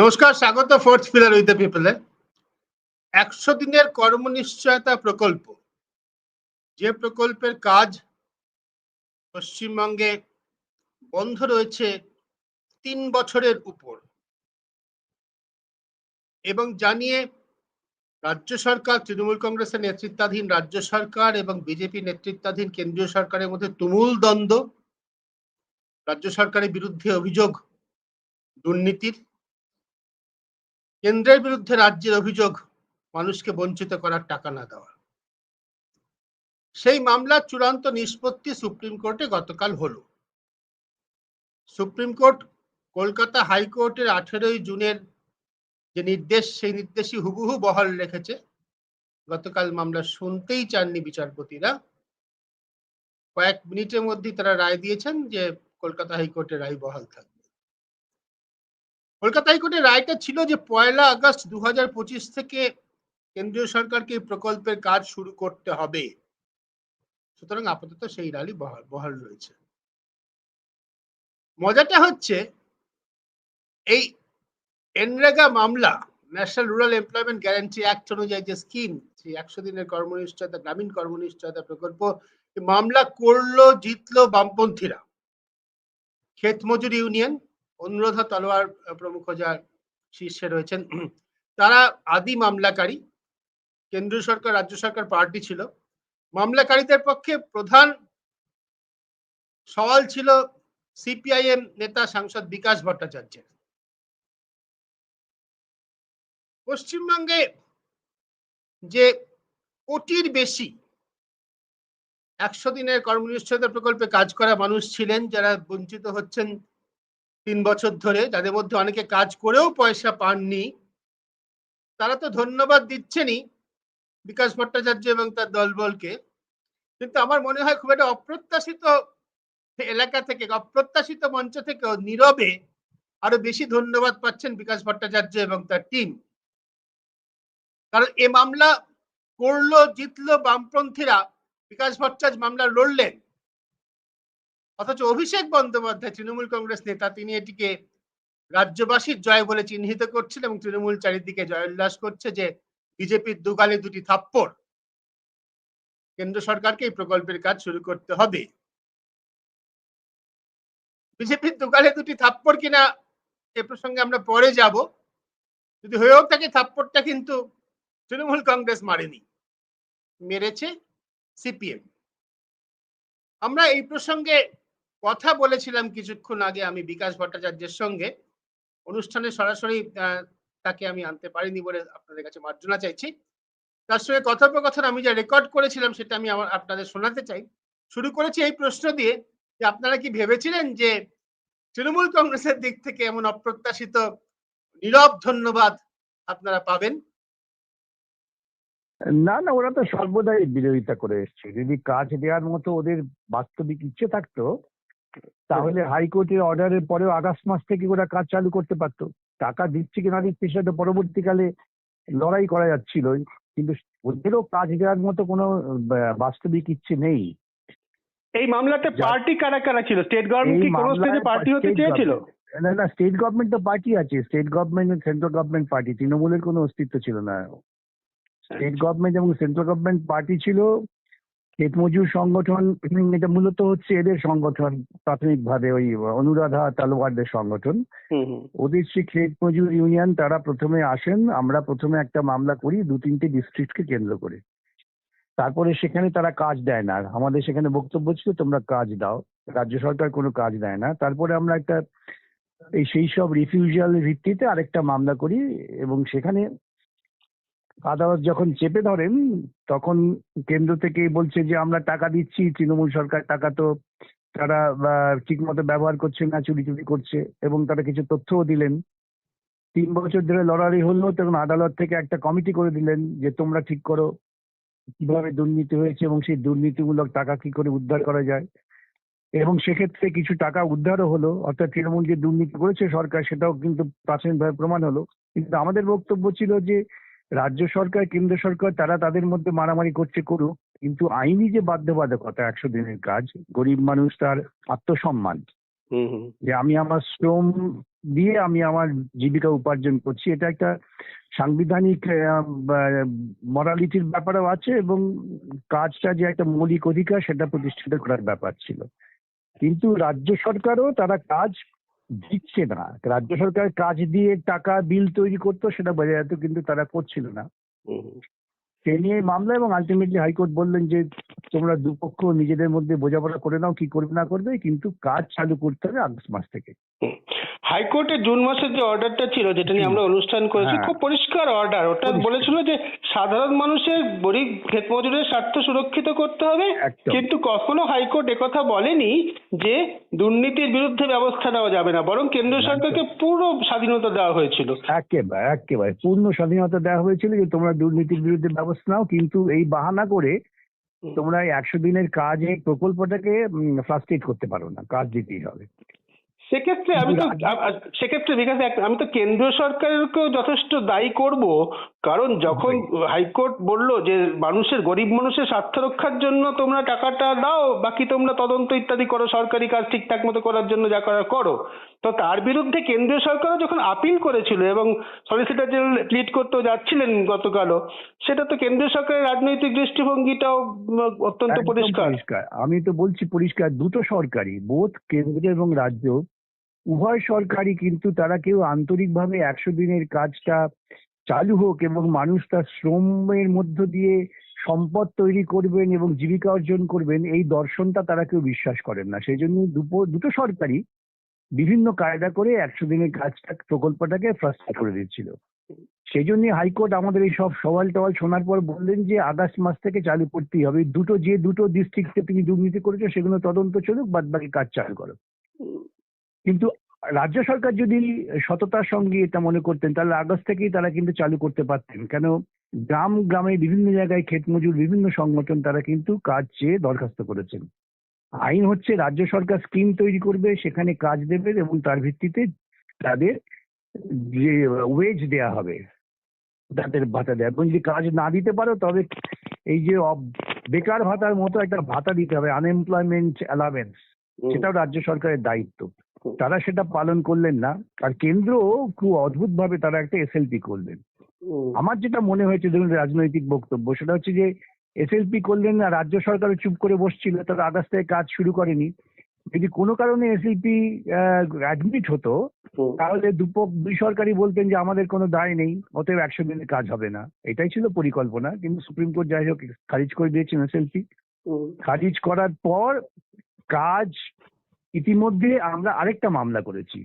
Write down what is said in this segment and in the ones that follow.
নমস্কার, স্বাগত fourth pillar with the পিপলে একশো দিনের কর্মনিশ্চয়তা প্রকল্প। যে প্রকল্পের কাজ পশ্চিমবঙ্গে বন্ধ রয়েছে তিন বছরের উপর। এবং জানিয়ে রাজ্য সরকার, তৃণমূল কংগ্রেসের নেতৃত্বাধীন রাজ্য সরকার এবং বিজেপি নেতৃত্বাধীন কেন্দ্রীয় সরকারের মধ্যে তুমুল দ্বন্দ্ব। রাজ্য সরকারের বিরুদ্ধে অভিযোগ, দুর্নীতির কেন্দ্রের বিরুদ্ধে রাজ্যের অভিযোগ মানুষকে বঞ্চিত করার টাকা না দেওয়া। সেই মামলার চূড়ান্ত নিষ্পত্তি সুপ্রিম কোর্টে গতকাল হলো। সুপ্রিম কোর্ট কলকাতা হাইকোর্টের আঠেরোই জুনের যে নির্দেশ, সেই নির্দেশই হুবহু বহাল রেখেছে। গতকাল মামলা শুনতেই চাননি বিচারপতিরা। কয়েক মিনিটের মধ্যেই তারা রায় দিয়েছেন যে কলকাতা হাইকোর্টের রায় বহাল থাকবে। কলকাতা হাইকোর্টের রায়টা ছিল যে পয়লা আগস্ট দু হাজার পঁচিশ থেকে কেন্দ্রীয় সরকারকে প্রকল্পের কাজ শুরু করতে হবে। সুতরাং আপাতত সেই রালি বহাল রয়েছে। মজাটা হচ্ছে, এই এনরেগা মামলা, national rural employment guarantee act অনুযায়ী যে স্কিম, সেই একশো দিনের কর্মনিশ্চয়তা, গ্রামীণ কর্মনিশ্চয়তা প্রকল্প মামলা করল, জিতলো বামপন্থীরা। ক্ষেত মজুর ইউনিয়ন অনুরাধা তলোয়ার প্রমুখ যার শীর্ষে রয়েছেন, তারা আদি মামলাকারী। কেন্দ্রীয় সরকার, রাজ্য সরকার পার্টি ছিল। মামলাকারীদের পক্ষে প্রধান সওয়াল ছিল সিপিআইএম নেতা সাংসদ বিকাশ ভট্টাচার্যের। পশ্চিমবঙ্গে যে কোটির বেশি একশো দিনের কর্মনিশ্চয়তা প্রকল্পে কাজ করা মানুষ ছিলেন, যারা বঞ্চিত হচ্ছেন তিন বছর ধরে যাদের মধ্যে অনেকে কাজ করেও পয়সা পাননি, তারা তো ধন্যবাদ দিচ্ছেনই বিকাশ ভট্টাচার্য এবং তার দলবলকে। কিন্তু আমার মনে হয় খুব একটা অপ্রত্যাশিত এলাকা থেকে, অপ্রত্যাশিত মঞ্চ থেকেও নীরবে আরও বেশি ধন্যবাদ পাচ্ছেন বিকাশ ভট্টাচার্য এবং তার টিম কারণ এ মামলা করল, জিতলো বামপন্থীরা, বিকাশ ভট্টাচার্য মামলা লড়লেন। অথচ অভিষেক বন্দ্যোপাধ্যায়, তৃণমূল কংগ্রেস নেতা, তিনি এটিকে রাজ্যবাসীর জয় বলে চিহ্নিত করছেন এবং তৃণমূল চারিদিকে জয়োল্লাস করছে যে বিজেপির দুগালে দুটি থাপ্পড়। কেন্দ্র সরকারকে এই প্রকল্পের কাজ শুরু করতে হবে। বিজেপির দুগালে দুটি থাপ্পড় কিনা এ প্রসঙ্গে আমরা পরে যাব। যদি হয়েও থাকে থাপ্পড়টা কিন্তু তৃণমূল কংগ্রেস মারেনি, মেরেছে সিপিএম। আমরা এই প্রসঙ্গে কথা বলেছিলাম কিছুক্ষণ আগে আমি বিকাশ ভট্টাচার্যের সঙ্গে। অনুষ্ঠানে সরাসরি তাকে আমি আনতে পারিনি বলে আপনাদের কাছে মার্জনা চাইছি। তার সঙ্গে কথোপকথন আমি যা রেকর্ড করেছিলাম সেটা আমি আমার আপনাদের শোনাতে চাই। শুরু করেছি এই প্রশ্ন দিয়ে যে আপনারা কি ভেবেছিলেন যে তৃণমূল কংগ্রেসের দিক থেকে এমন অপ্রত্যাশিত নীরব ধন্যবাদ আপনারা পাবেন? না না, ওরা তো সর্বদাই বিরোধিতা করে এসছে। যদি কাজ দেওয়ার মতো ওদের বাস্তবিক ইচ্ছে থাকতো তাহলে হাইকোর্টের অর্ডারের পরেও আগস্ট মাস থেকে ওরা কাজ চালু করতে পারতো। টাকা দিচ্ছে কি না দিচ্ছে সেটা পরবর্তীকালে লড়াই করা যাচ্ছিল কিন্তু ওদেরও কাজ দেওয়ার মতো কোনো বাস্তবিক ইচ্ছে নেই। এই মামলাতে পার্টি কারা কারা ছিল? স্টেট গভর্নমেন্ট কি কোনো স্টেজে পার্টি হতে চেয়েছিল? না না স্টেট গভর্নমেন্ট তো পার্টি আছে। State government central government party তৃণমূলের কোনো অস্তিত্ব ছিল না। স্টেট গভর্নমেন্ট এবং সেন্ট্রাল গভর্নমেন্ট পার্টি ছিল। ক্ষেত মজুর সংগঠন এটা মূলত হচ্ছে এদের সংগঠন প্রাথমিকভাবে ওই অনুরাধা তালোয়ারদের সংগঠন। ওদের সেই ক্ষেত মজুর ইউনিয়ন তারা প্রথমে আসেন আমরা প্রথমে একটা মামলা করি দু তিনটে ডিস্ট্রিক্টকে কেন্দ্র করে। তারপরে সেখানে তারা কাজ দেয় না। আমাদের সেখানে বক্তব্য ছিল তোমরা কাজ দাও। রাজ্য সরকার কোনো কাজ দেয় না। তারপরে আমরা একটা এই সেই সব রিফিউজাল ভিত্তিতে আরেকটা মামলা করি এবং সেখানে আদালত যখন চেপে ধরেন, তখন কেন্দ্র থেকে বলছে যে, আমরা টাকা দিচ্ছি, তৃণমূল সরকার টাকা তো তারা ঠিক মতো ব্যবহার করছে না, চুরি চুরি করছে, এবং তারা কিছু তথ্যও দিলেন। তিন বছর ধরে লড়াই হলো, তখন আদালত থেকে একটা কমিটি করে দিলেন যে, তোমরা ঠিক করো, কীভাবে দুর্নীতি হয়েছে এবং সেই দুর্নীতিমূলক টাকা কি করে উদ্ধার করা যায়? এবং সেক্ষেত্রে কিছু টাকা উদ্ধারও হলো, অর্থাৎ তৃণমূল যে দুর্নীতি করেছে সরকার, সেটাও কিন্তু প্রাথমিকভাবে প্রমাণ হলো। কিন্তু আমাদের বক্তব্য ছিল যে রাজ্য সরকার কেন্দ্র সরকার তারা তাদের মধ্যে মারামারি করছে করুক কিন্তু আইনি যে বাধ্যবাধকতা একশো দিনের কাজ গরিব মানুষ তার আত্মসম্মান। যে আমি আমার শ্রম দিয়ে আমি আমার জীবিকা উপার্জন করছি এটা একটা সাংবিধানিক মরালিটির ব্যাপারও আছে এবং কাজটা যে একটা মৌলিক অধিকার সেটা প্রতিষ্ঠিত করার ব্যাপার ছিল। কিন্তু রাজ্য সরকারও তারা কাজ দিচ্ছে না রাজ্য সরকার কাজ দিয়ে টাকা বিল তৈরি করতো সেটা বোঝা যেত কিন্তু তারা করছিল না। সে নিয়ে মামলা এবং আলটিমেটলি হাইকোর্ট বললেন যে তোমরা দুপক্ষ নিজেদের মধ্যে বোঝাপড়া করে নাও কি করবে না করবে কিন্তু কাজ চালু করতে হবে আগস্ট মাস থেকে। হাইকোর্টের জুন মাসের যে অর্ডারটা ছিল যেটা নিয়ে আমরা অনুষ্ঠান করেছি হ্যাঁ। খুব পরিষ্কার অর্ডার ওটা বলেছিল যে সাধারণ মানুষের গরিব ক্ষেত মজুরের স্বার্থ সুরক্ষিত করতে হবে। কিন্তু কখনো হাইকোর্ট একথা বলেনি যে দুর্নীতির বিরুদ্ধে ব্যবস্থা নেওয়া যাবে না বরং কেন্দ্র সরকারকে পুরো স্বাধীনতা দেওয়া হয়েছিল। একেবারে একেবারে। পূর্ণ স্বাধীনতা দেওয়া হয়েছিল যে তোমরা দুর্নীতির বিরুদ্ধে ব্যবস্থা নাও কিন্তু এই বাহানা করে তোমরা একশো দিনের কাজ এই প্রকল্পটাকে ফ্রাস্ট্রেট করতে পারো না কাজ দিতেই হবে। সেক্ষেত্রে আমি তো সেক্ষেত্রে বিকাশ আমি তো কেন্দ্রীয় সরকারকেও যথেষ্ট দায়ী করব। কারণ যখন হাইকোর্ট বলল যে মানুষের গরিব মানুষের স্বার্থ রক্ষার জন্য তোমরা টাকাটা দাও বাকি তোমরা তদন্ত ইত্যাদি করো সরকারি কাজ ঠিকঠাক মতো করার জন্য যা করার করো। তো তার বিরুদ্ধে কেন্দ্রীয় সরকারও যখন আপিল করেছিল এবং সলিসিটর জেনারেল প্লিট করতেও যাচ্ছিলেন গতকালও সেটা তো কেন্দ্রীয় সরকারের রাজনৈতিক দৃষ্টিভঙ্গিটাও অত্যন্ত পরিষ্কার। পরিষ্কার। আমি তো বলছি পরিষ্কার দুটো সরকারি বোধ কেন্দ্র এবং রাজ্য উভয় সরকারই কিন্তু তারা কেউ আন্তরিকভাবে একশো দিনের কাজটা চালু হোক এবং মানুষ তার শ্রমের মধ্য দিয়ে সম্পদ তৈরি করবেন এবং জীবিকা অর্জন করবেন, এই দর্শনটা তারা কেউ বিশ্বাস করেন না। সেই জন্য দুটো সরকারই বিভিন্ন কায়দা করে একশো দিনের কাজটা, প্রকল্পটাকে ফ্রাস্ট্রেট করে দিচ্ছিল। সেই জন্য হাইকোর্ট আমাদের এই সব সওয়াল টওয়াল শোনার পর বললেন যে আগস্ট মাস থেকে চালু করতেই হবে। দুটো, যে দুটো ডিস্ট্রিক্টে তুমি দুর্নীতি করেছ সেগুলো তদন্ত চলুক বাদ বাকি কাজ চালু করো। কিন্তু রাজ্য সরকার যদি সততার সঙ্গে এটা মনে করতেন তাহলে আগস্ট থেকেই তারা কিন্তু চালু করতে পারতেন। কেন? গ্রাম গ্রামে বিভিন্ন জায়গায় ক্ষেত মজুর বিভিন্ন সংগঠন তারা কিন্তু কাজ চেয়ে দরখাস্ত করেছেন। আইন হচ্ছে রাজ্য সরকার স্কিম তৈরি করবে সেখানে কাজ দেবে এবং তার ভিত্তিতে তাদের যে ওয়েজ দেয়া হবে তাদের ভাতা দেয় এবং যদি কাজ না দিতে পারো তবে এই যে বেকার ভাতার মতো একটা ভাতা দিতে হবে আনএমপ্লয়মেন্ট অ্যালাওয়েন্স সেটাও রাজ্য সরকারের দায়িত্ব। তারা সেটা পালন করলেন না। আর কেন্দ্র খুব অদ্ভুত ভাবে তারা একটা এসএলপি করলেন। আমার যেটা মনে হয়েছে ধরুন রাজনৈতিক বক্তব্য সেটা হচ্ছে যে এসএলপি করলেন না রাজ্য সরকারও চুপ করে বসছিল তারা আগস্ট থেকে কাজ শুরু করেনি। যদি কোনো কারণে এসএলপি অ্যাডমিট হতো তাহলে দুপক দুই সরকারই বলতেন যে আমাদের কোনো দায় নেই অতএব একশো দিনে কাজ হবে না। এটাই ছিল পরিকল্পনা কিন্তু সুপ্রিম কোর্ট যাই হোক খারিজ করে দিয়েছেন এসএলপি। খারিজ করার পর কাজ ইতিমধ্যে আমরা আরেকটা মামলা করেছি।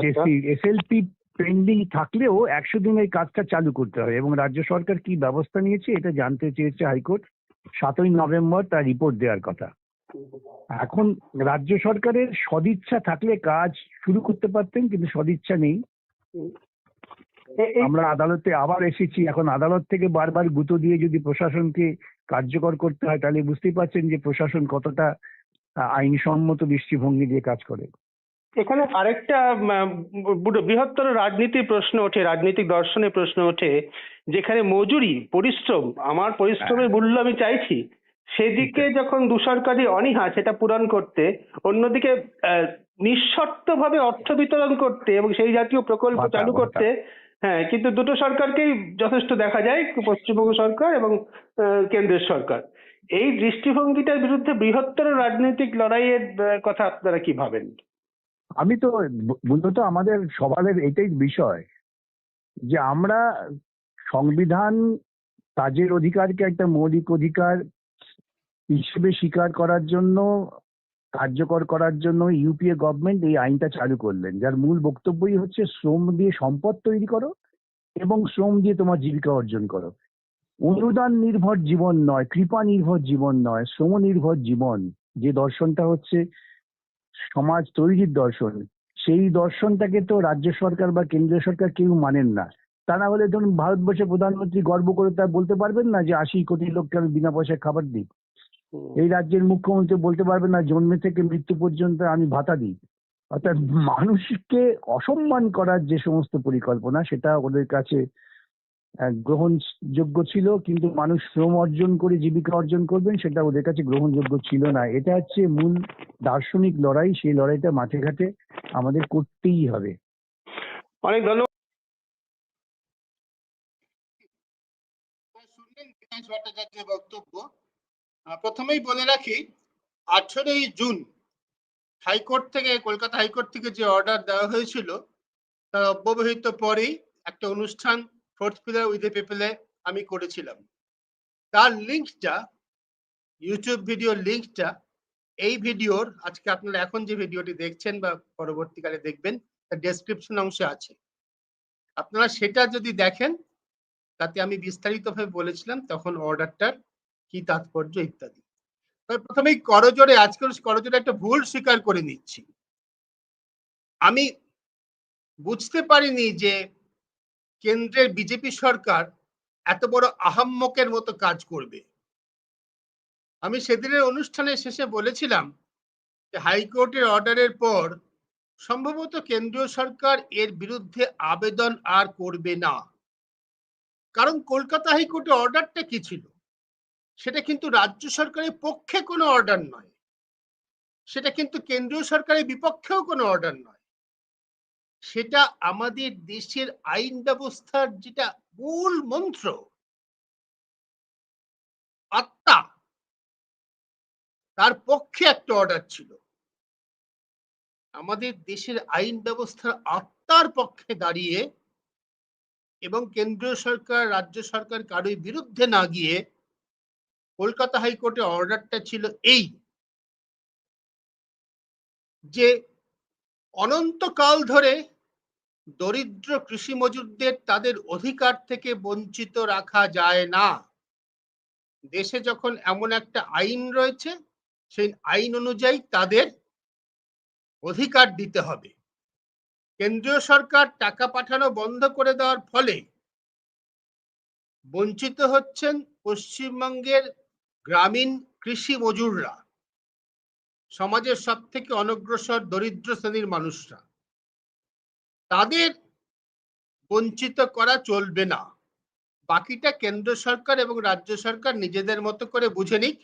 যে আচ্ছা। এসএলপি পেন্ডিং থাকলেও একশো দিনের কাজটা চালু করতে হবে এবং রাজ্য সরকার কি ব্যবস্থা নিয়েছে এটা জানতে চেয়েছে হাইকোর্ট। সাতই নভেম্বর তার রিপোর্ট দেওয়ার কথা। এখন রাজ্য সরকারের সদিচ্ছা থাকলে কাজ শুরু করতে পারতেন কিন্তু সদিচ্ছা নেই। আমরা আদালতে আবার এসেছি। এখন আদালত থেকে বারবার গুঁতো দিয়ে যদি প্রশাসনকে কার্যকর করতে হয় তাহলে বুঝতেই পারছেন যে প্রশাসন কতটা আইনসম্মত দৃষ্টিভঙ্গি দিয়ে কাজ করে। এখানে আরেকটা বৃহত্তর রাজনীতির প্রশ্ন ওঠে রাজনৈতিক দর্শনের প্রশ্ন ওঠে যেখানে মজুরি পরিশ্রম আমার পরিশ্রমের মূল্য আমি চাইছি সেদিকে যখন দুসরকারি অনীহা সেটা পূরণ করতে অন্যদিকে নিঃশর্তভাবে অর্থ বিতরণ করতে এবং সেই জাতীয় প্রকল্প চালু করতে হ্যাঁ কিন্তু দুটো সরকারকেই যথেষ্ট দেখা যায় পশ্চিমবঙ্গ সরকার এবং কেন্দ্রের সরকার। এই দৃষ্টিভঙ্গিটার বিরুদ্ধে বৃহত্তর রাজনৈতিক লড়াইয়ের কথা আপনারা কি ভাবেন? আমি তো মূলত আমাদের সবারের এটাই বিষয় যে আমরা সংবিধান কাজের অধিকারকে একটা মৌলিক অধিকার হিসেবে স্বীকার করার জন্য, কার্যকর করার জন্য ইউপিএ গভর্নমেন্ট এই আইনটা চালু করলেন, যার মূল বক্তব্যই হচ্ছে শ্রম দিয়ে সম্পদ তৈরি করো এবং শ্রম দিয়ে তোমার জীবিকা অর্জন করো। অনুদান নির্ভর জীবন নয় কৃপা নির্ভর জীবন নয় শ্রম নির্ভর জীবন। যে দর্শনটা হচ্ছে সমাজ তৈরির দর্শন সেই দর্শনটাকে তো রাজ্য সরকার বা কেন্দ্রীয় সরকার কেউ মানেন না। তা না হলে ধরুন ভারতবর্ষের প্রধানমন্ত্রী গর্ব করে তা বলতে পারবেন না যে আশি কোটি লোককে আমি বিনা পয়সায় খাবার দিই। এই রাজ্যের মুখ্যমন্ত্রী বলতে পারবেন না জন্মে থেকে মৃত্যু পর্যন্ত আমি ভাতা দিই। অর্থাৎ মানুষকে অসম্মান করার যে সমস্ত পরিকল্পনা সেটা ওদের কাছে গ্রহণযোগ্য ছিল কিন্তু মানুষ শ্রম অর্জন করে জীবিকা অর্জন করবেন সেটা ওদের কাছে গ্রহণযোগ্য ছিল না। এটা হচ্ছে মূল দার্শনিক লড়াই সেই লড়াইটা মাঠে ঘাটে আমাদের করতেই হবে। অনেক ধন্যবাদ। শুনলেন বিকাশ ভট্টাচার্যের বক্তব্য। প্রথমেই বলে রাখি আঠেরোই জুন হাইকোর্ট থেকে কলকাতা হাইকোর্ট থেকে যে অর্ডার দেওয়া হয়েছিল তার অব্যবহিত পরেই একটা অনুষ্ঠান ফোর্থ পিলার উইথ এ পিপলে আমি করেছিলাম তার লিঙ্কটা ইউটিউব ভিডিওর লিঙ্কটা এই ভিডিওর আজকে আপনারা এখন যে ভিডিওটি দেখছেন বা পরবর্তীকালে দেখবেন তার ডেসক্রিপশন অংশে আছে। আপনারা সেটা যদি দেখেন তাতে আমি বিস্তারিতভাবে বলেছিলাম তখন অর্ডারটার কি তাৎপর্য ইত্যাদি তবে প্রথমেই করজোরে আজকের করজোরে একটা ভুল স্বীকার করে নিচ্ছি আমি বুঝতে পারিনি যে কেন্দ্রের বিজেপি সরকার এত বড় আহাম্মকের মতো কাজ করবে। আমি সেদিনের অনুষ্ঠানের শেষে বলেছিলাম যে হাইকোর্টের অর্ডারের পর সম্ভবত কেন্দ্রীয় সরকার এর বিরুদ্ধে আবেদন আর করবে না। কারণ কলকাতা হাইকোর্টের অর্ডারটা কি ছিল? সেটা কিন্তু রাজ্য সরকারের পক্ষে কোনো অর্ডার নয়। সেটা কিন্তু কেন্দ্রীয় সরকারের বিপক্ষেও কোনো অর্ডার নয়। সেটা আমাদের দেশের আইন ব্যবস্থার যেটা মূল মন্ত্র, আত্মা, তার পক্ষে একটা অর্ডার ছিল। আমাদের দেশের আইন ব্যবস্থার আত্মার পক্ষে দাঁড়িয়ে এবং কেন্দ্রীয় সরকার, রাজ্য সরকার কারোর বিরুদ্ধে না গিয়ে কলকাতা হাইকোর্টে অর্ডারটা ছিল এই যে অনন্তকাল ধরে দরিদ্র কৃষি মজুরদের তাদের অধিকার থেকে বঞ্চিত রাখা যায় না। দেশে যখন এমন একটা আইন রয়েছে, সেই আইন অনুযায়ী তাদের অধিকার দিতে হবে। কেন্দ্রীয় সরকার টাকা পাঠানো বন্ধ করে দেওয়ার ফলে বঞ্চিত হচ্ছেন পশ্চিমবঙ্গের গ্রামীণ কৃষি মজুররা। সমাজের সব থেকে অনগ্রসর দরিদ্র শ্রেণির মানুষরা। তাদের বঞ্চিত করা চলবে না। বাকিটা কেন্দ্র সরকার এবং রাজ্য সরকার নিজেদের মতো করে বুঝে নিক।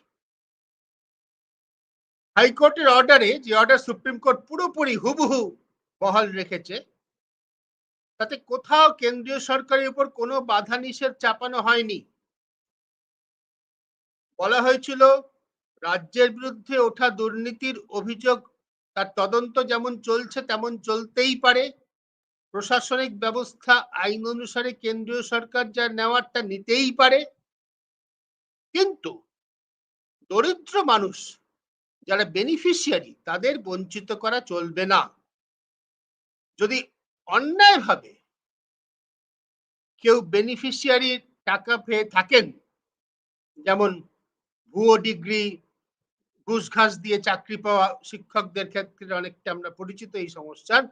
হাইকোর্টের অর্ডারে যে অর্ডার সুপ্রিম কোর্ট পুরোপুরি হুবহু বহাল রেখেছে, তাতে কোথাও কেন্দ্রীয় সরকারের উপর কোনো বাধা নিষেধ চাপানো হয়নি। বলা হয়েছিল, রাজ্যের বিরুদ্ধে ওঠা দুর্নীতির অভিযোগ, তার তদন্ত যেমন চলছে তেমন চলতেই পারে। প্রশাসনিক ব্যবস্থা আইন অনুসারে কেন্দ্রীয় সরকার যা নেওয়ার তা নিতেই পারে। কিন্তু দরিদ্র মানুষ যারা বেনিফিশিয়ারি তাদের বঞ্চিত করা চলবে না। যদি অন্যায়ভাবে কেউ বেনিফিশিয়ারির টাকা পেয়ে থাকেন, যেমন ভুয়ো ডিগ্রি, ঘুষ ঘাস দিয়ে চাকরি পাওয়া শিক্ষকদের ক্ষেত্রে অনেকটা আমরা পরিচিত এই সমস্যার।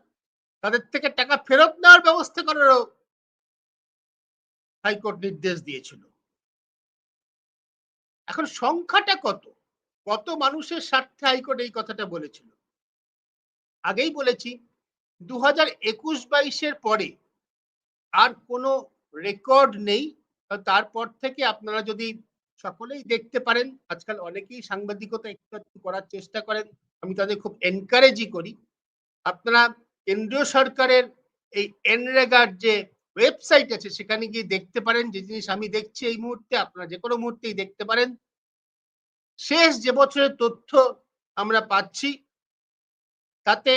তাদের থেকে টাকা ফেরত নেওয়ার ব্যবস্থা করারও হাইকোর্ট নির্দেশ দিয়েছিল। এখন সংখ্যাটা কত? কত মানুষের স্বার্থে হাইকোর্ট এই কথাটা বলেছিল? আগেই বলেছি দু হাজার একুশ বাইশের পরে আর কোনো রেকর্ড নেই। তারপর থেকে আপনারা যদি সকলেই দেখতে পারেন, আজকাল অনেকেই সাংবাদিকতা একটু করার চেষ্টা করেন, আমি তাদের খুব এনকারেজই করি। আপনারা কেন্দ্রীয় সরকারের এই এনরেগার যে ওয়েবসাইট আছে, সেখানে গিয়ে দেখতে পারেন যে জিনিস আমি দেখছি এই মুহূর্তে, আপনারা যে কোনো মুহূর্তেই দেখতে পারেন। শেষ যে বছরের তথ্য আমরা পাচ্ছি, তাতে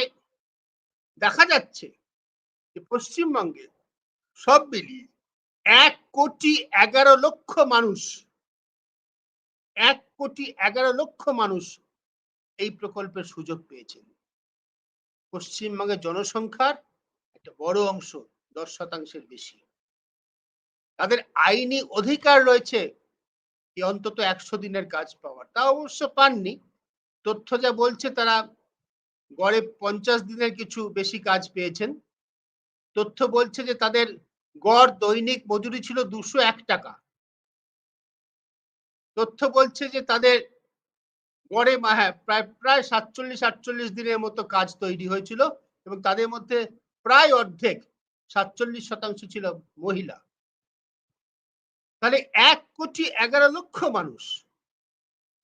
দেখা যাচ্ছে যে পশ্চিমবঙ্গে সব মিলিয়ে এক কোটি এগারো লক্ষ মানুষ, এক কোটি এগারো লক্ষ মানুষ এই প্রকল্পের সুযোগ পেয়েছেন। পশ্চিমবঙ্গের জনসংখ্যার একটা বড় অংশ, দশ শতাংশের বেশি। তাদের আইনি অধিকার রয়েছে অন্তত একশো দিনের কাজ পাওয়ার। তা অবশ্য পাননি। তথ্য যা বলছে তারা গড়ে পঞ্চাশ দিনের কিছু বেশি কাজ পেয়েছেন। তথ্য বলছে যে তাদের গড় দৈনিক মজুরি ছিল দুশো এক টাকা। তথ্য বলছে যে তাদের মা- হ্যাঁ প্রায় প্রায় সাতচল্লিশ, আটচল্লিশ দিনের মতো কাজ তৈরি হয়েছিল এবং তাদের মধ্যে প্রায় অর্ধেক, সাতচল্লিশ শতাংশ ছিল মহিলা। তাহলে এক কোটি এগারো লক্ষ মানুষ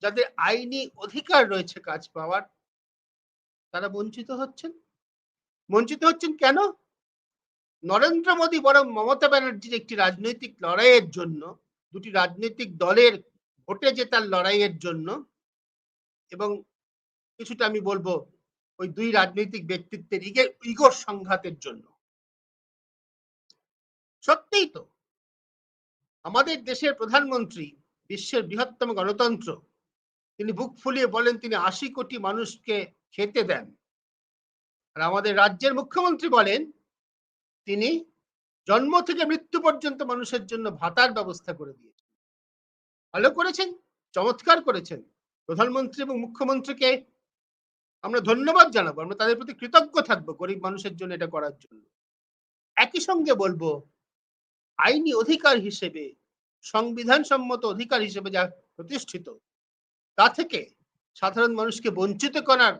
যাদের আইনি অধিকার রয়েছে কাজ পাওয়ার, তারা বঞ্চিত হচ্ছেন। বঞ্চিত হচ্ছেন কেন? নরেন্দ্র মোদী বরং মমতা ব্যানার্জির একটি রাজনৈতিক লড়াইয়ের জন্য, দুটি রাজনৈতিক দলের ভোটে জেতার লড়াইয়ের জন্য এবং কিছুটা আমি বলব ওই দুই রাজনৈতিক ব্যক্তিত্বের ইগে- ইগোর সংঘাতের জন্য। সত্যিই তো, আমাদের দেশের প্রধানমন্ত্রী, বিশ্বের বৃহত্তম গণতন্ত্র, তিনি বুক ফুলিয়ে বলেন তিনি আশি কোটি মানুষকে খেতে দেন। আর আমাদের রাজ্যের মুখ্যমন্ত্রী বলেন, তিনি জন্ম থেকে মৃত্যু পর্যন্ত মানুষের জন্য ভাতার ব্যবস্থা করে দিয়েছেন। ভালো করেছেন, চমৎকার করেছেন। প্রধানমন্ত্রী এবং মুখ্যমন্ত্রীকে আমরা ধন্যবাদ জানাব, আমরা তাদের প্রতি কৃতজ্ঞ থাকব গরিব মানুষের জন্য এটা করার জন্য। একই সঙ্গে বলব, আইনি অধিকার হিসেবে সংবিধান সম্মত অধিকার হিসেবে যা প্রতিষ্ঠিত, তা থেকে সাধারণ মানুষকে বঞ্চিত করার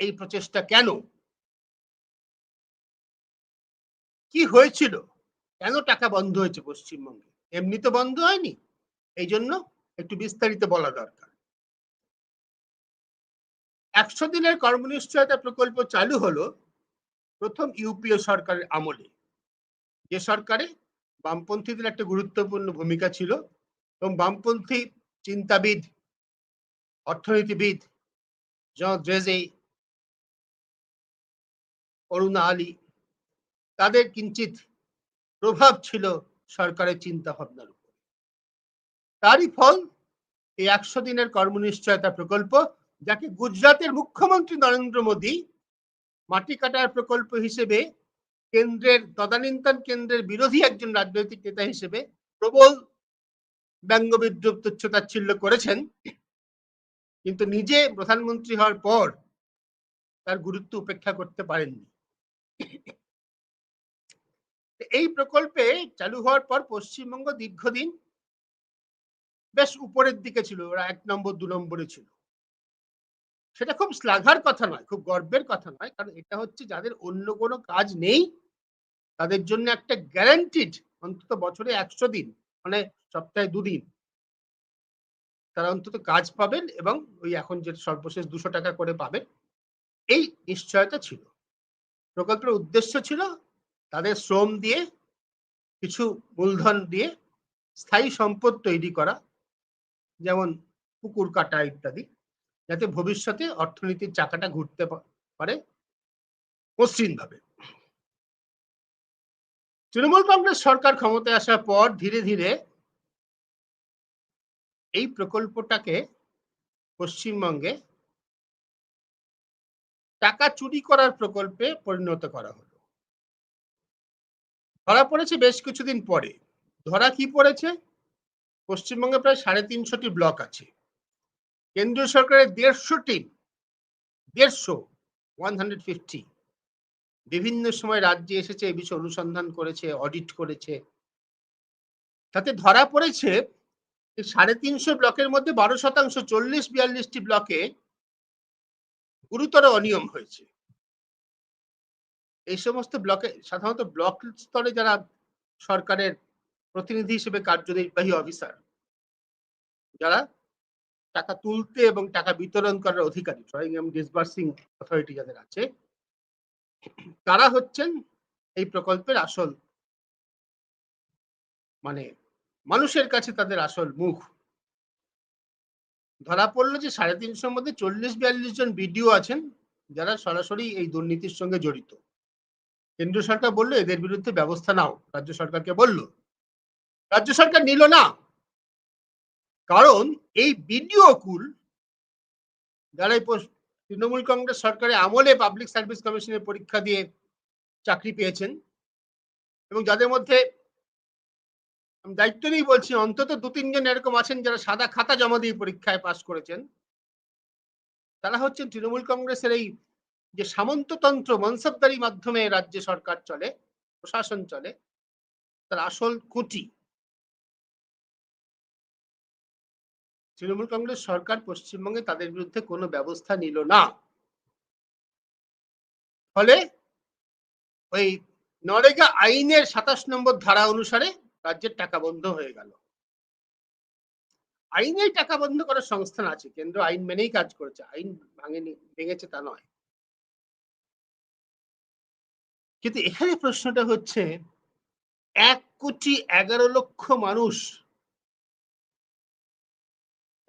এই প্রচেষ্টা কেন? কি হয়েছিল? কেন টাকা বন্ধ হয়েছে পশ্চিমবঙ্গে? এমনি তো বন্ধ হয়নি। এই জন্য একটু বিস্তারিত বলা দরকার। একশো দিনের কর্মনিশ্চয়তা প্রকল্প চালু হলো প্রথম ইউপিএ সরকারের আমলে। যে সরকারে বামপন্থীদের একটা গুরুত্বপূর্ণ ভূমিকা ছিল এবং বামপন্থী চিন্তাবিদ, অর্থনীতিবিদ ড্রেজে অরুণা আলী, তাদের কিঞ্চিত প্রভাব ছিল সরকারের চিন্তা ভাবনার উপর। তারই ফল এই একশো দিনের কর্মনিশ্চয়তা প্রকল্প, যাকে গুজরাটের মুখ্যমন্ত্রী নরেন্দ্র মোদী মাটি কাটার প্রকল্প হিসেবে, কেন্দ্রের তদানীন্তন কেন্দ্রের বিরোধী একজন রাজনৈতিক নেতা হিসেবে প্রবল ব্যঙ্গ বিদ্রুপ তুচ্ছতাচ্ছিল্য করেছেন। কিন্তু নিজে প্রধানমন্ত্রী হওয়ার পর তার গুরুত্ব উপেক্ষা করতে পারেননি। এই প্রকল্পে চালু হওয়ার পর পশ্চিমবঙ্গ দীর্ঘদিন বেশ উপরের দিকে ছিল, ওরা এক নম্বর, দু নম্বরে ছিল। সেটা খুব শ্লাঘার কথা নয়, খুব গর্বের কথা নয়, কারণ এটা হচ্ছে যাদের অন্য কোনো কাজ নেই, তাদের জন্য একটা গ্যারান্টিড অন্তত বছরে একশো দিন মানে সপ্তাহে দুদিন। তারা অন্তত কাজ পাবেন এবং ওই এখন যে সর্বশেষ দুশো টাকা করে পাবেন, এই নিশ্চয়তা ছিল। প্রকল্পের উদ্দেশ্য ছিল তাদের শ্রম দিয়ে, কিছু মূলধন দিয়ে স্থায়ী সম্পদ তৈরি করা যেমন পুকুর কাটা ইত্যাদি, যাতে ভবিষ্যতে অর্থনীতির চাকাটা ঘুরতে পারে মসৃণভাবে। তৃণমূল কংগ্রেস সরকার ক্ষমতায় আসার পর ধীরে ধীরে এই প্রকল্পটাকে পশ্চিমবঙ্গে টাকা চুরি করার প্রকল্পে পরিণত করা হলো। ধরা পড়েছে বেশ কিছুদিন পরে। ধরা কি পড়েছে? পশ্চিমবঙ্গে প্রায় সাড়ে তিনশোটি ব্লক আছে। কেন্দ্রীয় সরকারের দেড়শোটি, দেড়শো ওয়ান হান্ড্রেড ফিফটি বিভিন্ন সময় রাজ্যে এসেছে এই বিষয়ে অনুসন্ধান করেছে অডিট করেছে। তাতে ধরা পড়েছে সাড়ে তিনশো ব্লকের মধ্যে বারো শতাংশ, চল্লিশ, বিয়াল্লিশটি ব্লকে গুরুতর অনিয়ম হয়েছে। এই সমস্ত ব্লকে, সাধারণত ব্লক স্তরে যারা সরকারের প্রতিনিধি হিসেবে কার্যনির্বাহী অফিসার যারা টাকা তুলতে এবং টাকা বিতরণ করার অধিকারী ড্রয়িং এবং ডিসবার্সিং অথরিটি যাদের আছে, তারা হচ্ছেন এই প্রকল্পের আসল মানে মানুষের কাছে তাদের আসল মুখ। ধরা পড়ল যে সাড়ে তিনশোর মধ্যে চল্লিশ বিয়াল্লিশ জন বিডিও আছেন, যারা সরাসরি এই দুর্নীতির সঙ্গে জড়িত। কেন্দ্র সরকার বলল, এদের বিরুদ্ধে ব্যবস্থা নাও। রাজ্য সরকারকে বলল রাজ্য সরকার নিল না। কারণ এই বিডিও কুল যারা তৃণমূল কংগ্রেস সরকারের আমলে পাবলিক সার্ভিস কমিশনের পরীক্ষা দিয়ে চাকরি পেয়েছেন এবং যাদের মধ্যে আমি দায়িত্ব নিয়েই বলছি, অন্তত দু তিনজন এরকম আছেন যারা সাদা খাতা জমা দিয়ে পরীক্ষায় পাশ করেছেন। তারা হচ্ছেন তৃণমূল কংগ্রেসের এই যে সামন্ততন্ত্র মনসবদারি মাধ্যমে রাজ্য সরকার চলে, প্রশাসন চলে, তার আসল খুঁটি। তৃণমূল কংগ্রেস সরকার পশ্চিমবঙ্গে তাদের বিরুদ্ধে কোনো ব্যবস্থা নিল না। ফলে ওই নরেগা আইনের সাতাশ নম্বর ধারা অনুসারে রাজ্যের টাকা বন্ধ হয়ে গেল। আইনেই টাকা বন্ধ করার সংস্থান আছে, কেন্দ্র আইন মেনেই কাজ করেছে, আইন ভাঙেনি, ভেঙেছে তা নয়। কিন্তু এখানে প্রশ্নটা হচ্ছে, এক কোটি এগারো লক্ষ মানুষ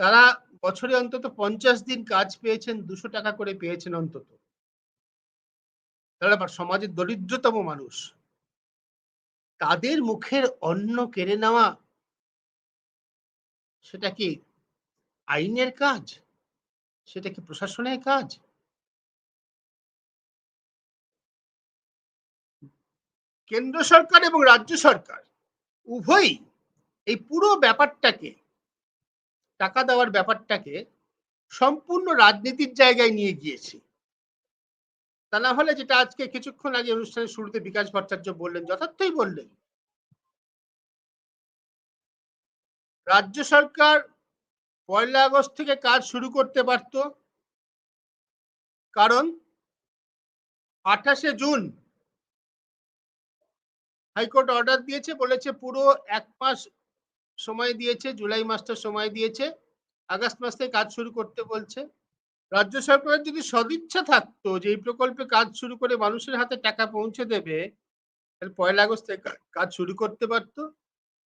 তারা বছরে অন্তত পঞ্চাশ দিন কাজ পেয়েছেন, দুশো টাকা করে পেয়েছেন অন্তত। তারা সমাজের দরিদ্রতম মানুষ। তাদের মুখের অন্ন কেড়ে নেওয়া, সেটা কি আইনের কাজ? সেটা কি প্রশাসনের কাজ? কেন্দ্র সরকার এবং রাজ্য সরকার, উভয়ই এই পুরো ব্যাপারটাকে টাকা দেওয়ার ব্যাপারটাকে সম্পূর্ণ রাজনীতির জায়গায় নিয়ে গিয়েছে। তা না হলে যেটা আজকে কিছুক্ষণ আগে অনুষ্ঠানের শুরুতে বিকাশ ভট্টাচার্য বললেন, যথার্থই বললেন, রাজ্য সরকার পয়লা আগস্ট থেকে কাজ শুরু করতে পারত, কারণ আঠাশে জুন হাইকোর্ট অর্ডার দিয়েছে, বলেছে পুরো এক মাস সময় দিয়েছে, জুলাই মাসটা সময় দিয়েছে, আগস্ট মাস থেকে কাজ শুরু করতে বলছে। রাজ্য সরকারের যদি সদিচ্ছা থাকতো যে এই প্রকল্পে কাজ শুরু করে মানুষের হাতে টাকা পৌঁছে দেবে, তাহলে পয়লা আগস্ট থেকে কাজ শুরু করতে পারতো।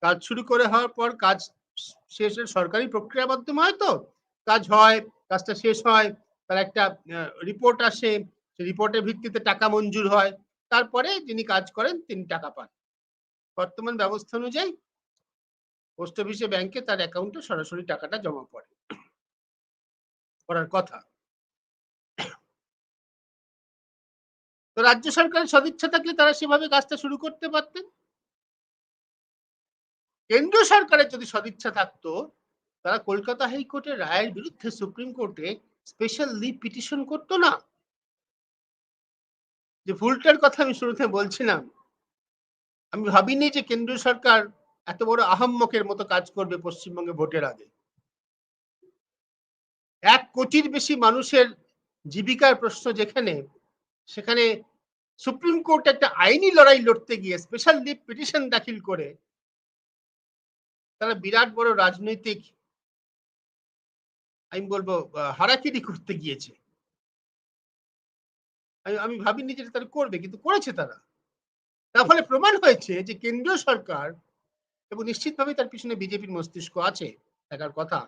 কাজ শুরু করে হওয়ার পর কাজ শেষের সরকারি প্রক্রিয়ার মাধ্যমে হয় তো, কাজ হয়, কাজটা শেষ হয়, তার একটা রিপোর্ট আসে, সেই রিপোর্টের ভিত্তিতে টাকা মঞ্জুর হয়, তারপরে যিনি কাজ করেন তিনি টাকা পান। বর্তমান ব্যবস্থা অনুযায়ী পোস্ট অফিসে ব্যাংকে তার অ্যাকাউন্টে সরাসরি টাকাটা জমা পড়ে। করার কথা। তো রাজ্য সরকারের সদিচ্ছা থাকলে তারা সেভাবে কাজটা শুরু করতে পারতেন? কেন্দ্র সরকারের যদি সদিচ্ছা থাকতো, তারা কলকাতা হাইকোর্টের রায়ের বিরুদ্ধে সুপ্রিম কোর্টে স্পেশাল লিভ পিটিশন করতো না? যে ভুলটার কথা আমি শুরুতে বলছিলাম, আমি ভাবিনি যে কেন্দ্রীয় সরকার এত বড় আহাম্মকের মতো কাজ করবে পশ্চিমবঙ্গে ভোটের আগে। এক কোটির বেশি মানুষের জীবিকার প্রশ্ন যেখানে, সেখানে সুপ্রিম কোর্ট একটা আইনি লড়াই লড়তে গিয়ে স্পেশাল লিভ পিটিশন দাখিল করে, তারা বিরাট বড় রাজনৈতিক, আমি বলব হারাকিরি করতে গিয়েছে। আমি আমি ভাবিনি যে তারা করবে, কিন্তু করেছে তারা। তার ফলে প্রমাণ হয়েছে যে কেন্দ্রীয় সরকার এবং নিশ্চিতভাবে তার পিছনে বিজেপির মস্তিষ্ক আছে, থাকার কথা।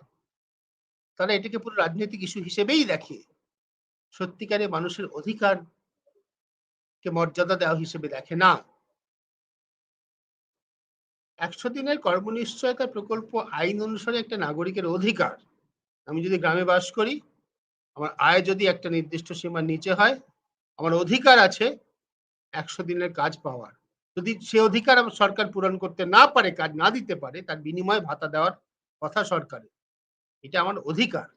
তারা এটাকে পুরো রাজনৈতিক ইস্যু হিসেবেই দেখে। সত্যিকারে মানুষের অধিকার কে মর্যাদা দেওয়া হিসেবে দেখে না। একশো দিনের কর্মনিশ্চয়তা প্রকল্প আইন অনুসারে একটা নাগরিকের অধিকার। আমি যদি গ্রামে বাস করি, আমার আয় যদি একটা নির্দিষ্ট সীমার নিচে হয়, আমার অধিকার আছে একশো দিনের কাজ পাওয়ার। যদি সে অধিকার সরকার পূরণ করতে না পারে, কাজ না দিতে পারে, তার বিনিময়ে ভাতা দেওয়ার কথা সরকারের। এটা আমার অধিকার।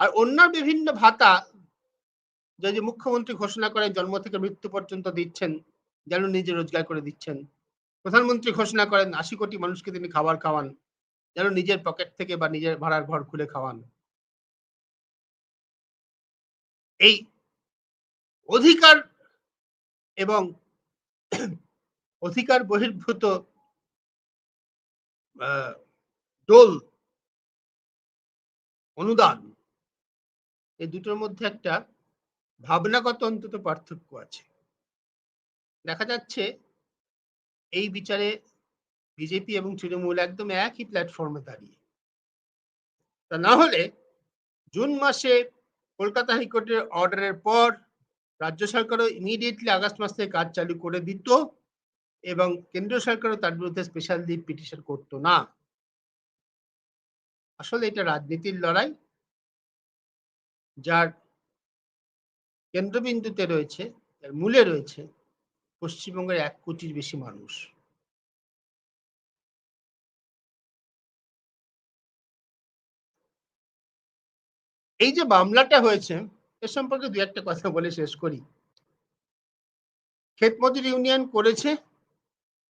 আর অন্য বিভিন্ন ভাতা যে যে মুখ্যমন্ত্রী ঘোষণা করেন, জন্ম থেকে মৃত্যু পর্যন্ত দিচ্ছেন, যেন নিজে রোজগার করে দিচ্ছেন। প্রধানমন্ত্রী ঘোষণা করেন, আশি কোটি মানুষকে তিনি খাবার খাওয়ান, যেন নিজের পকেট থেকে বা নিজের ভাড়ার ঘর খুলে খাওয়ান। এই অধিকার এবং অধিকার বহির্ভূত দোল অনুদান, এই দুটোর মধ্যে একটা ভাবনাগত অন্তত পার্থক্য আছে। দেখা যাচ্ছে এই বিচারে বিজেপি এবং তৃণমূল একদম একই প্ল্যাটফর্মে দাঁড়িয়ে। তা না হলে জুন মাসে কলকাতা হাইকোর্টের অর্ডারের পর রাজ্য সরকারও ইমিডিয়েটলি আগস্ট মাস থেকে কাজ চালু করে দিত এবং কেন্দ্রীয় সরকারও তার বিরুদ্ধে স্পেশাল লিভ পিটিশন করতো না। আসলে এটা রাজনীতির লড়াই। যার কেন্দ্রবিন্দুতে রয়েছে, যার মূলে রয়েছে পশ্চিমবঙ্গের এক কোটির বেশি মানুষ। এই যে মামলাটা হয়েছে এ সম্পর্কে দু একটা কথা বলে শেষ করি। ক্ষেত মজুর ইউনিয়ন করেছে।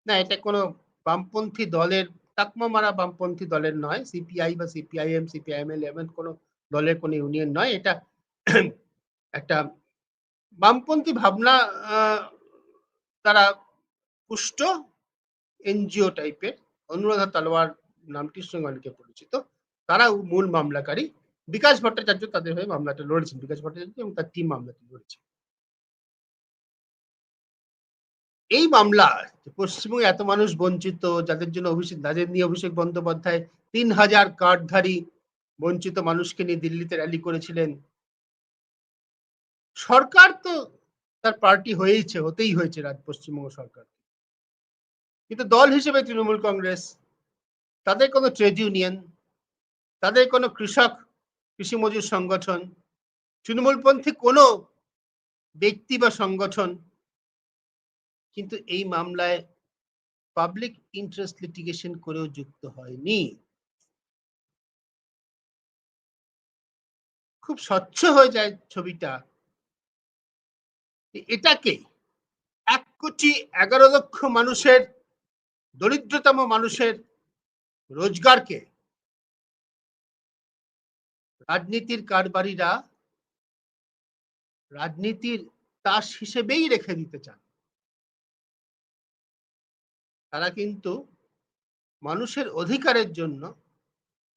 না, এটা কোনো বামপন্থী দলের তাকমা মারা বামপন্থী দলের নয়। সিপিআই বা সিপিআইএম, সিপিআইএমএল, এমন কোনো দলের কোনো ইউনিয়ন নয়। এটা একটা বামপন্থী ভাবনা তারা পুষ্ট এনজিও টাইপের। অনুরাধা তলোয়ার নামটির সঙ্গে অনেকে পরিচিত। তারা মূল মামলাকারী। বিকাশ ভট্টাচার্য তাদের হয়ে মামলাটা লড়েছেন, বিকাশ ভট্টাচার্য এবং তার টিম মামলাটি লড়েছে এই মামলা পশ্চিমবঙ্গে এত মানুষ বঞ্চিত, যাদের জন্য অভিষেক যাদের নিয়ে অভিষেক বন্দ্যোপাধ্যায় তিন হাজার কার্ডধারী বঞ্চিত মানুষকে নিয়ে দিল্লিতে র্যালি করেছিলেন। সরকার তো তার পার্টি হয়েইছে, হতেই হয়েছে রাজ, পশ্চিমবঙ্গ সরকার কিন্তু দল হিসেবে তৃণমূল কংগ্রেস, তাদের কোনো ট্রেড ইউনিয়ন তাদের কোনো কৃষক কৃষি মজুর সংগঠন, তৃণমূলপন্থী কোনো ব্যক্তি বা সংগঠন কিন্তু এই মামলায় পাবলিক ইন্টারেস্ট লিটিগেশন করেও যুক্ত হয়নি। খুব স্বচ্ছ হয়ে যায় ছবিটা। এটাকে এক কোটি এগারো লক্ষ মানুষের, দরিদ্রতম মানুষের রোজগারকে রাজনীতির কারবারিরা রাজনীতির তাস হিসেবেই রেখে দিতে চান। তারা কিন্তু মানুষের অধিকারের জন্য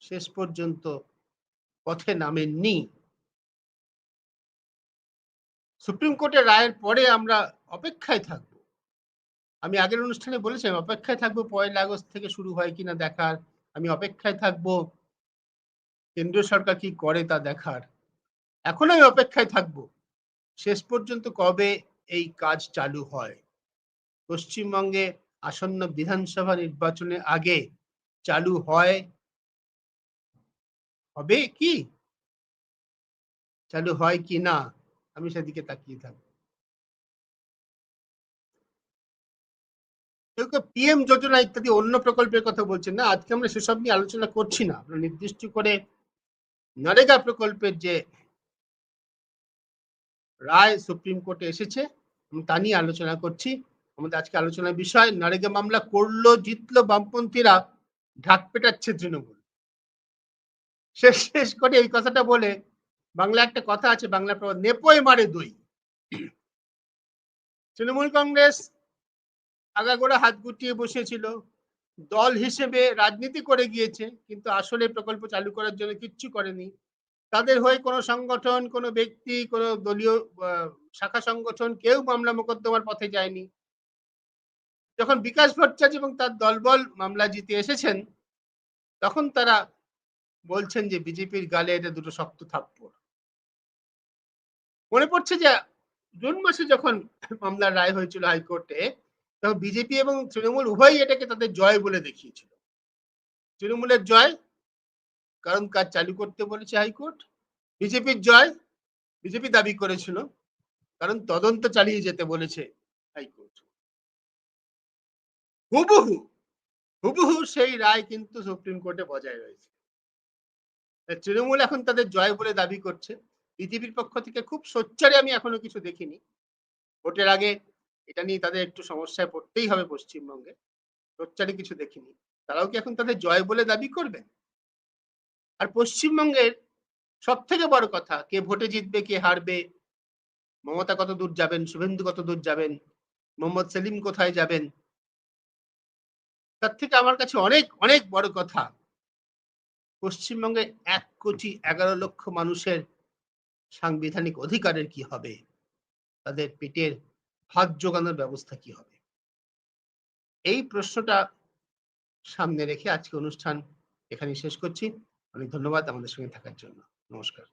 শেষ পর্যন্ত পথে নামেননি। সুপ্রিম কোর্টের রায়ের পরে আমরা অপেক্ষায় থাকব। আমি আগের অনুষ্ঠানে বলেছিলাম, অপেক্ষায় থাকব পয়লা আগস্ট থেকে শুরু হয় কিনা দেখার। আমি অপেক্ষায় থাকব। কেন্দ্রীয় সরকার কি করে তা দেখার? এখন আমি অপেক্ষায় থাকব। শেষ পর্যন্ত কবে এই কাজ চালু হয়? পশ্চিমবঙ্গে আসন্ন বিধানসভা নির্বাচনের আগে চালু হয়? হবে কি? চালু হয় কি না? আমি সেদিকে তাকিয়ে থাকব। কেউ কেউ পিএম যোজনা ইত্যাদি অন্য প্রকল্পের কথা বলছেন না? আজকে আমরা সেসব নিয়ে আলোচনা করছি না। আমরা নির্দিষ্ট করে নরেগা প্রকল্পের যে রায় সুপ্রিম কোর্টে এসেছে, আমি তা নিয়ে আলোচনা করছি। আমাদের আজকে আলোচনার বিষয়, নরেগা মামলা করল, জিতলো বামপন্থীরা, ঢাক পেটাচ্ছে তৃণমূল। শেষ শেষ করে এই কথাটা বলে বাংলা একটা কথা আছে, বাংলা প্রবাদ, নেপোয় মারে দই। তৃণমূল কংগ্রেস আগাগোড়া হাত গুটিয়ে বসেছিল। দল হিসেবে রাজনীতি করে গিয়েছে, কিন্তু আসলে প্রকল্প চালু করার জন্য কিচ্ছু করেনি। তাদের হয়ে কোনো সংগঠন, কোনো ব্যক্তি, কোনো দলীয় শাখা সংগঠন কেউ মামলা মোকদ্দমার পথে যায়নি। যখন বিকাশ ভট্টাচার্য এবং তার দলবল মামলা জিতে এসেছেন, তখন তারা বলছেন যে বিজেপির গালে এটা দুটো শক্ত থাপ্পড়। মনে পড়ছে যে জুন মাসে যখন মামলার রায় হয়েছিল হাইকোর্টে তখন বিজেপি এবং তৃণমূল উভয়ই এটাকে তাদের জয় বলে দেখিয়েছিল। তৃণমূলের জয়, কারণ কাজ চালু করতে বলেছে হাইকোর্ট। বিজেপির জয়, বিজেপি দাবি করেছিল, কারণ তদন্ত চালিয়ে যেতে বলেছে হাইকোর্ট। হুবহু হুবহু সেই রায় কিন্তু সুপ্রিম কোর্টে বজায় রয়েছে। তৃণমূল এখন তাদের জয় বলে দাবি করছে। বিজেপির পক্ষ থেকে খুব সোচ্চারে আমি এখনও কিছু দেখিনি। ভোটের আগে এটা নিয়ে তাদের একটু সমস্যায় পড়তেই হবে পশ্চিমবঙ্গে। সোচ্চারে কিছু দেখিনি। তারাও কি এখন তাদের জয় বলে দাবি করবে? আর পশ্চিমবঙ্গের সব থেকে বড় কথা, কে ভোটে জিতবে, কে হারবে, মমতা কত দূর যাবেন, শুভেন্দু কত দূর যাবেন, মোহাম্মদ সেলিম কোথায় যাবেন? তার থেকে আমার কাছে অনেক অনেক বড় কথা, পশ্চিমবঙ্গে এক কোটি এগারো লক্ষ মানুষের সাংবিধানিক অধিকারের কি হবে? তাদের পেটের ভাত জোগানোর ব্যবস্থা কি হবে? এই প্রশ্নটা সামনে রেখে আজকে অনুষ্ঠান এখানেই শেষ করছি। অনেক ধন্যবাদ আমাদের সঙ্গে থাকার জন্য। নমস্কার।